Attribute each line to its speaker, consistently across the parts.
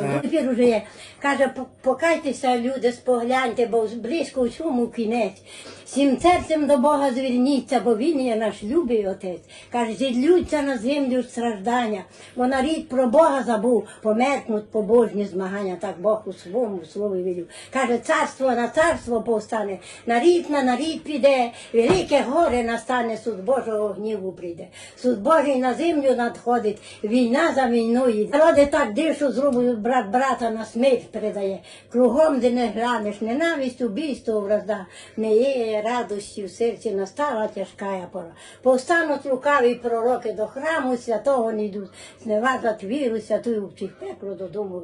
Speaker 1: то тепер уже є. Каже, покайтеся, люди, спогляньте, бо близько всьому кінець. Всім серцем до Бога зверніться, бо він є наш любий отець. Каже, зідлються на землю страждання, бо нарід про Бога забув, померкнуть побожні змагання, так Бог у своєму слові вілів. Каже, царство на царство повстане, нарід на нарід піде, велике горе настане, суд Божого гніву прийде. Суд Божий на землю надходить, війна за війною. Народи так дишу зрубують, брат брата на смерть передає. Кругом, де не глянеш, ненависть, убійство, вразда, не є радості в серці, настала тяжка пора. Повстануть лукаві пророки до храму святого не йдуть, зневажать віру святую в пекло додому,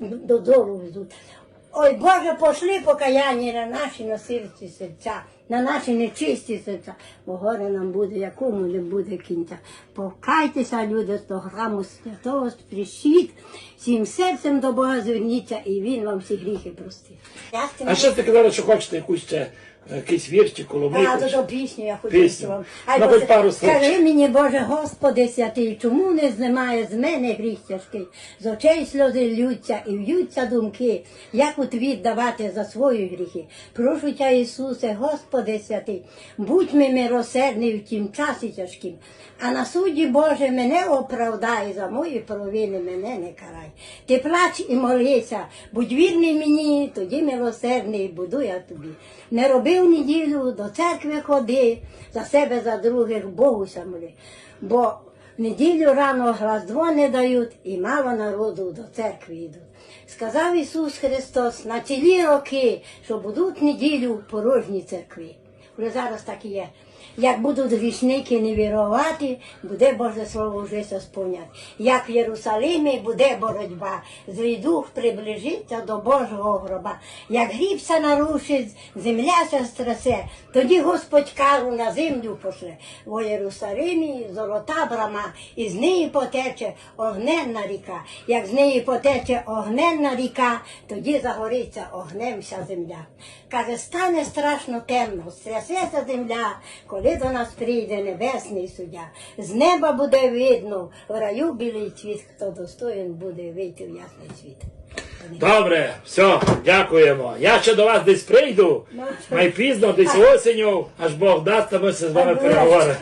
Speaker 1: додолу везуть. Ой, Боже, пошли покаяння на наші насильці серця, на наші нечисті серця, бо горе нам буде, якому не буде кінця. Покайтеся, люди, до храму святого, спрішіть, всім серцем до Бога зверніться, і Він вам всі гріхи простить.
Speaker 2: А ще ти казала, що хочете якусь ще е, якийсь вірчик,
Speaker 1: А,
Speaker 2: коломийку?
Speaker 1: то, то пісню я хочу
Speaker 2: Пісню.
Speaker 1: вам.
Speaker 2: Ну, хоч пару слів.
Speaker 1: Скажи мені, Боже, Господи святий, чому не знімає з мене гріх тяжкий? З очей сльози ллються і в'ються думки, як у твір давати за свої гріхи. Прошу тя, Ісусе, Господи святий, будь ми милосердний в тім часі тяжким, а на суді Боже мене оправдай, за мої провини мене не карай. Ти плач і молися, будь вірний мені, тоді милосердний буду я тобі. Не робив неділю, до церкви ходи, за себе, за других Богу моли. Бо в неділю рано глаздво не дають і мало народу до церкви йдуть. Сказав Ісус Христос на цілі роки, що будуть неділю в порожній церкві. Вже зараз так і є. Як будуть грішники не вірувати, буде Боже Слово вже сповняти. Як в Єрусалимі буде боротьба, злий дух приближиться до Божого гроба. Як грібся нарушить, земля ся страсе, тоді Господь кару на землю пошле. В Єрусалимі золота брама, і з неї потече огненна ріка. Як з неї потече огненна ріка, тоді загориться огнем вся земля. Каже, стане страшно темно, стрясеться земля, коли до нас прийде небесний суддя. З неба буде видно, в раю білий цвіт, хто достоїн буде вийти в ясний світ.
Speaker 2: Добре, все, дякуємо. Я ще до вас десь прийду,
Speaker 1: Ну,
Speaker 2: найпізно, десь осінню, аж Бог дасть, то ми все з вами переговоримо.